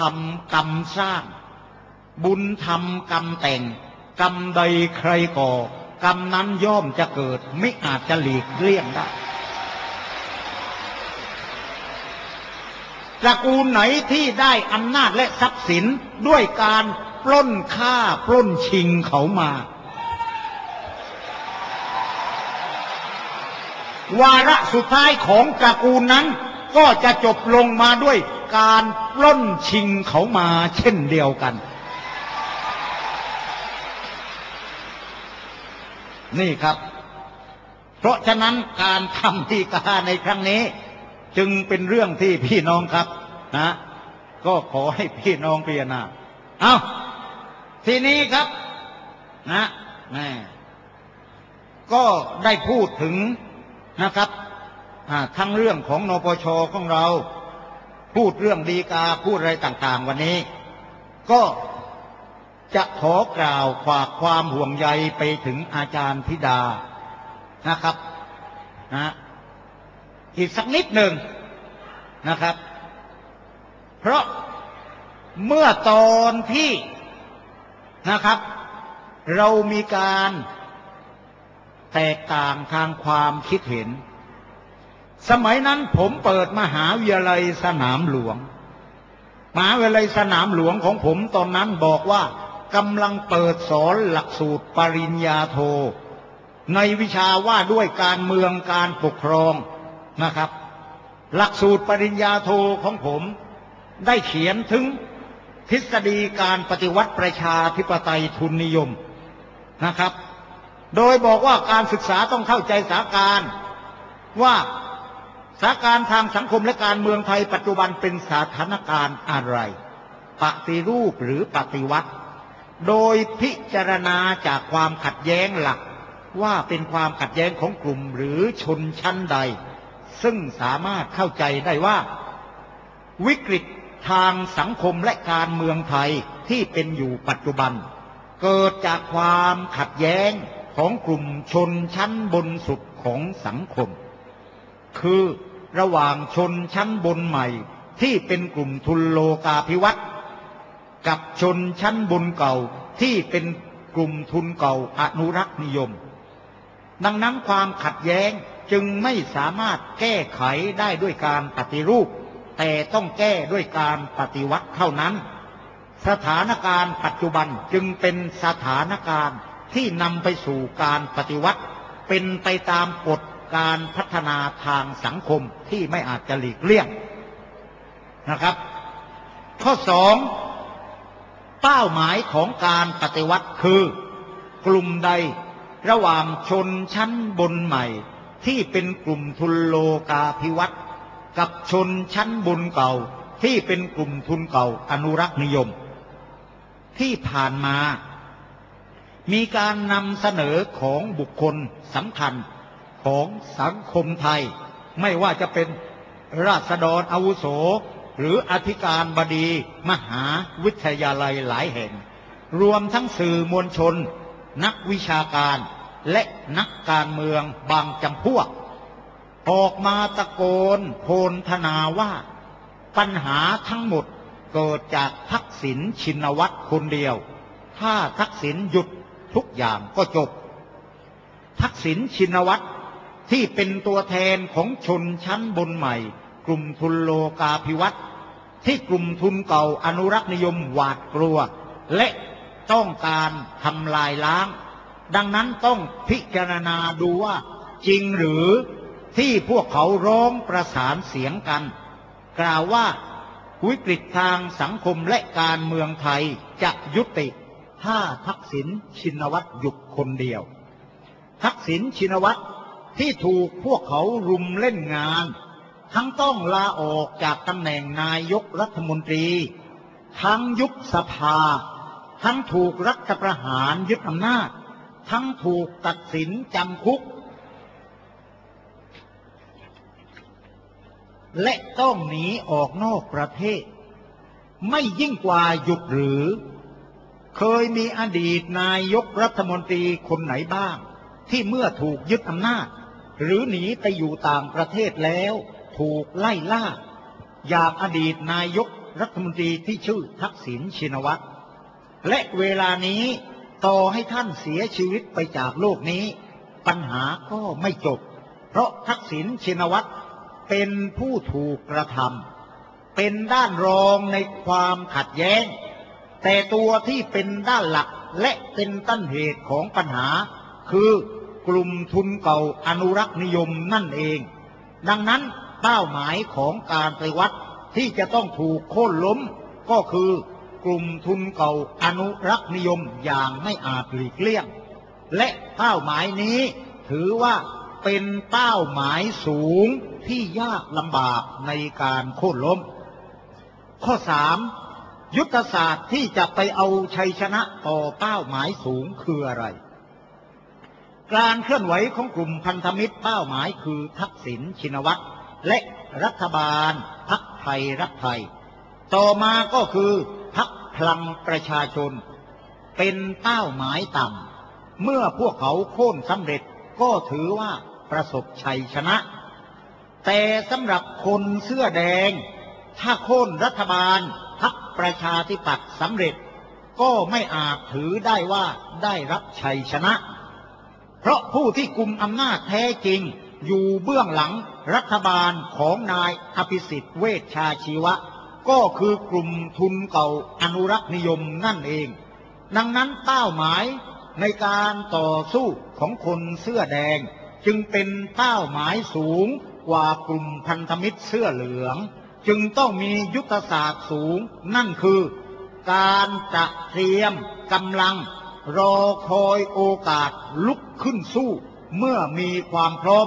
ทำกรรมสร้าง บุญทำกรรมแต่ง กรรมใดใครก่อ กรรมนั้นย่อมจะเกิด ไม่อาจจะหลีกเลี่ยงได้ตระกูลไหนที่ได้อำนาจและทรัพย์สินด้วยการปล้นฆ่าปล้นชิงเขามา วาระสุดท้ายของตระกูลนั้น ก็จะจบลงมาด้วยการปล้นชิงเขามาเช่นเดียวกัน นี่ครับ เพราะฉะนั้นการทำทีกาในครั้งนี้ จึงเป็นเรื่องที่พี่น้องครับนะ ก็ขอให้พี่น้องพิจารณาเอาทีนี้ครับนะแม่ก็ได้พูดถึงนะครับ ทั้งเรื่องของนปชของเรา พูดเรื่องดีกาพูดอะไรต่างๆ วันนี้ ก็จะขอกล่าวฝากความห่วงใยไปถึงอาจารย์ธิดานะครับนะอีกสักนิดหนึ่งนะครับ เพราะเมื่อตอนที่นะครับ เรามีการแตกต่างทางความคิดเห็น สมัยนั้นผมเปิดมหาวิทยาลัยสนามหลวง มหาวิทยาลัยสนามหลวงของผมตอนนั้นบอกว่ากำลังเปิดสอนหลักสูตรปริญญาโท ในวิชาว่าด้วยการเมืองการปกครองนะครับ หลักสูตรปริญญาโทของผมได้เขียนถึงทฤษฎีการปฏิวัติประชาธิปไตยทุนนิยมนะครับ โดยบอกว่าการศึกษาต้องเข้าใจสาการว่า สถานการณ์ทางสังคมและการเมืองไทยปัจจุบันเป็นสถานการณ์อะไร ปฏิรูปหรือปฏิวัติ โดยพิจารณาจากความขัดแย้งหลัก ว่าเป็นความขัดแย้งของกลุ่มหรือชนชั้นใด ซึ่งสามารถเข้าใจได้ว่า วิกฤตทางสังคมและการเมืองไทยที่เป็นอยู่ปัจจุบัน เกิดจากความขัดแย้งของกลุ่มชนชั้นบนสุดของสังคม คือ ระหว่างชนชั้นบนใหม่ ที่เป็นกลุ่มทุนโลกาภิวัตน์กับชนชั้นบนเก่าที่เป็นกลุ่มทุนเก่าอนุรักษ์นิยม ดังนั้นความขัดแย้งจึงไม่สามารถแก้ไขได้ด้วยการปฏิรูป แต่ต้องแก้ด้วยการปฏิวัติเท่านั้น สถานการณ์ปัจจุบันจึงเป็นสถานการณ์ที่นำไปสู่การปฏิวัติ เป็นไปตามกฎ การพัฒนาทางสังคมที่ไม่อาจจะหลีกเลี่ยงนะครับ ข้อสองเป้าหมายของการปฏิวัติคือกลุ่มใดระหว่างชนชั้นบนใหม่ ที่เป็นกลุ่มทุนโลกาภิวัตน์กับชนชั้นบุญเก่า ที่เป็นกลุ่มทุนเก่าอนุรักษ์นิยม ที่ผ่านมา มีการนำเสนอของบุคคลสำคัญ ของสังคมไทย ไม่ว่าจะเป็นราษฎรอาวุโส หรืออธิการบดี มหาวิทยาลัยหลายแห่ง รวมทั้งสื่อมวลชน นักวิชาการและนักการเมืองบางจำพวก ออกมาตะโกนโพลธนาว่า ปัญหาทั้งหมดเกิดจากทักษิณชินวัตรคนเดียว ถ้าทักษิณหยุดทุกอย่างก็จบ ทักษิณชินวัตร ที่เป็นตัวแทนของชนชั้นบนใหม่ กลุ่มทุนโลกาภิวัตน์ที่กลุ่มทุนเก่าอนุรักษ์นิยมหวาดกลัว และต้องการทำลายล้าง ดังนั้นต้องพิจารณาดูว่า จริงหรือที่พวกเขาร้องประสานเสียงกัน กล่าวว่าวิกฤตทางสังคมและการเมืองไทยจะยุติ ถ้าทักษิณชินวัตรหยุดคนเดียว ทักษิณชินวัตร ที่ถูกพวกเขารุมเล่นงาน ทั้งต้องลาออกจากตำแหน่งนายกรัฐมนตรี ทั้งยุบสภา ทั้งถูกรัฐประหารยึดอำนาจ ทั้งถูกตัดสินจำคุก และต้องหนีออกนอกประเทศ ไม่ยิ่งกว่าหยุดหรือ เคยมีอดีตนายกรัฐมนตรีคนไหนบ้างที่เมื่อถูกยึดอำนาจ หรือหนีไปอยู่ต่างประเทศแล้ว ถูกไล่ล่า อย่างอดีตนายกรัฐมนตรีที่ชื่อทักษิณชินวัตรและเวลานี้ต่อให้ท่านเสียชีวิตไปจากโลกนี้ ปัญหาก็ไม่จบ เพราะทักษิณชินวัตรเป็นผู้ถูกกระทำเป็นด้านรองในความขัดแย้ง แต่ตัวที่เป็นด้านหลักและเป็นต้นเหตุของปัญหา คือ กลุ่มทุนเก่าอนุรักษ์นิยมนั่นเอง ดังนั้นเป้าหมายของการไปวัดที่จะต้องถูกโค่นล้มก็คือกลุ่มทุนเก่าอนุรักษ์นิยมอย่างไม่อาจหลีกเลี่ยง และเป้าหมายนี้ถือว่าเป็นเป้าหมายสูงที่ยากลำบากในการโค่นล้ม ข้อสามยุทธศาสตร์ที่จะไปเอาชัยชนะต่อเป้าหมายสูงคืออะไร การเคลื่อนไหวของกลุ่มพันธมิตรเป้าหมายคือทักษิณชินวัตรและรัฐบาลพักไทยรักไทย ต่อมาก็คือพักพลังประชาชน เป็นเป้าหมายต่ำเมื่อพวกเขาโค่นสำเร็จก็ถือว่าประสบชัยชนะ แต่สำหรับคนเสื้อแดง ถ้าโค่นรัฐบาลพักประชาธิปัตย์สำเร็จ ก็ไม่อาจถือได้ว่าได้รับชัยชนะ เพราะผู้ที่กุมอำนาจแท้จริง อยู่เบื้องหลังรัฐบาลของนายอภิสิทธิ์เวชชาชีวะ ก็คือกลุ่มทุนเก่าอนุรักษ์นิยมนั่นเอง ดังนั้นเป้าหมายในการต่อสู้ของคนเสื้อแดง จึงเป็นเป้าหมายสูงกว่ากลุ่มพันธมิตรเสื้อเหลือง จึงต้องมียุทธศาสตร์สูงนั่นคือ การจะเตรียมกำลัง รอคอยโอกาสลุกขึ้นสู้ เมื่อมีความพร้อม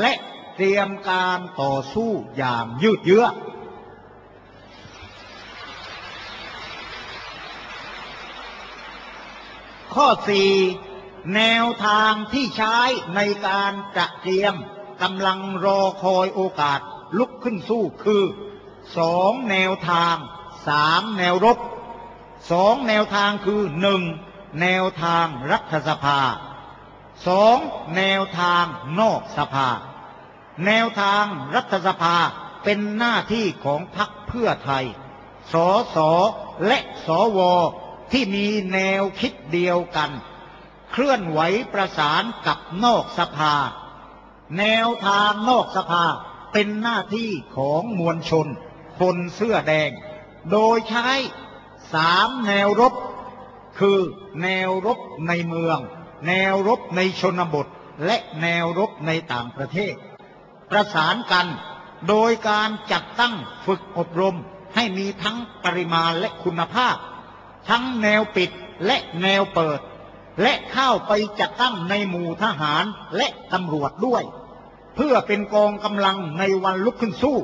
และเตรียมการต่อสู้อย่างยืดเยื้อ ข้อสี่แนวทางที่ใช้ในการจะเตรียมกำลังรอคอยโอกาสลุกขึ้นสู้คือสองแนวทางสามแนวรบสองแนวทางคือหนึ่ง แนวทางรัฐสภาสองแนวทางนอกสภา แนวทางรัฐสภาเป็นหน้าที่ของพรรคเพื่อไทย สสและสวที่มีแนวคิดเดียวกัน เคลื่อนไหวประสานกับนอกสภา แนวทางนอกสภาเป็นหน้าที่ของมวลชน คนเสื้อแดง โดยใช้สามแนวรบ คือแนวรบในเมือง แนวรบในชนบท และแนวรบในต่างประเทศ ประสานกันโดยการจัดตั้งฝึกอบรมให้มีทั้งปริมาณและคุณภาพ ทั้งแนวปิดและแนวเปิด และเข้าไปจัดตั้งในหมู่ทหารและตำรวจด้วย เพื่อเป็นกองกำลังในวันลุกขึ้นสู้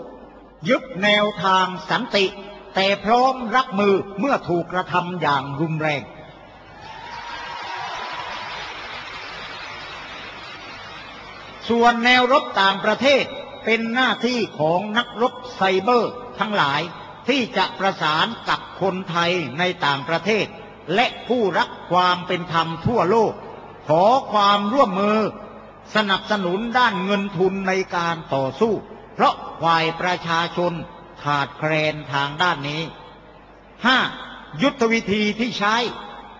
ยึดแนวทางสันติ แต่พร้อมรับมือเมื่อถูกกระทำอย่างรุนแรง ส่วนแนวรบต่างประเทศเป็นหน้าที่ของนักรบไซเบอร์ทั้งหลายที่จะประสานกับคนไทยในต่างประเทศ และผู้รักความเป็นธรรมทั่วโลก ขอความร่วมมือ สนับสนุนด้านเงินทุนในการต่อสู้ เพราะฝ่ายประชาชนขาดแคลนทางด้านนี้ 5. ยุทธวิธีที่ใช้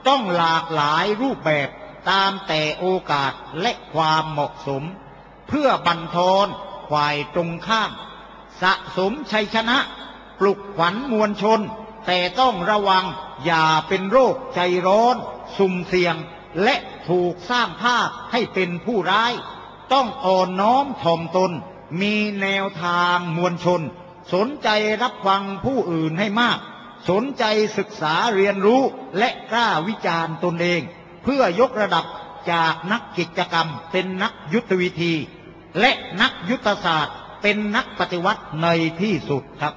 ต้องหลากหลายรูปแบบตามแต่โอกาสและความเหมาะสม เพื่อบันทอนฝ่ายตรงข้าม สะสมชัยชนะ ปลุกขวัญมวลชน แต่ต้องระวังอย่าเป็นโรคใจร้อน สุ่มเสี่ยงและถูกสร้างภาพให้เป็นผู้ร้าย ต้องอ่อนน้อมถ่อมตน มีแนวทางมวลชน สนใจรับฟังผู้อื่นให้มาก สนใจศึกษาเรียนรู้และกล้าวิจารณ์ตนเอง เพื่อยกระดับจากนักกิจกรรมเป็นนักยุทธวิธี และนักยุทธศาสตร์เป็นนักปฏิวัติในที่สุดครับ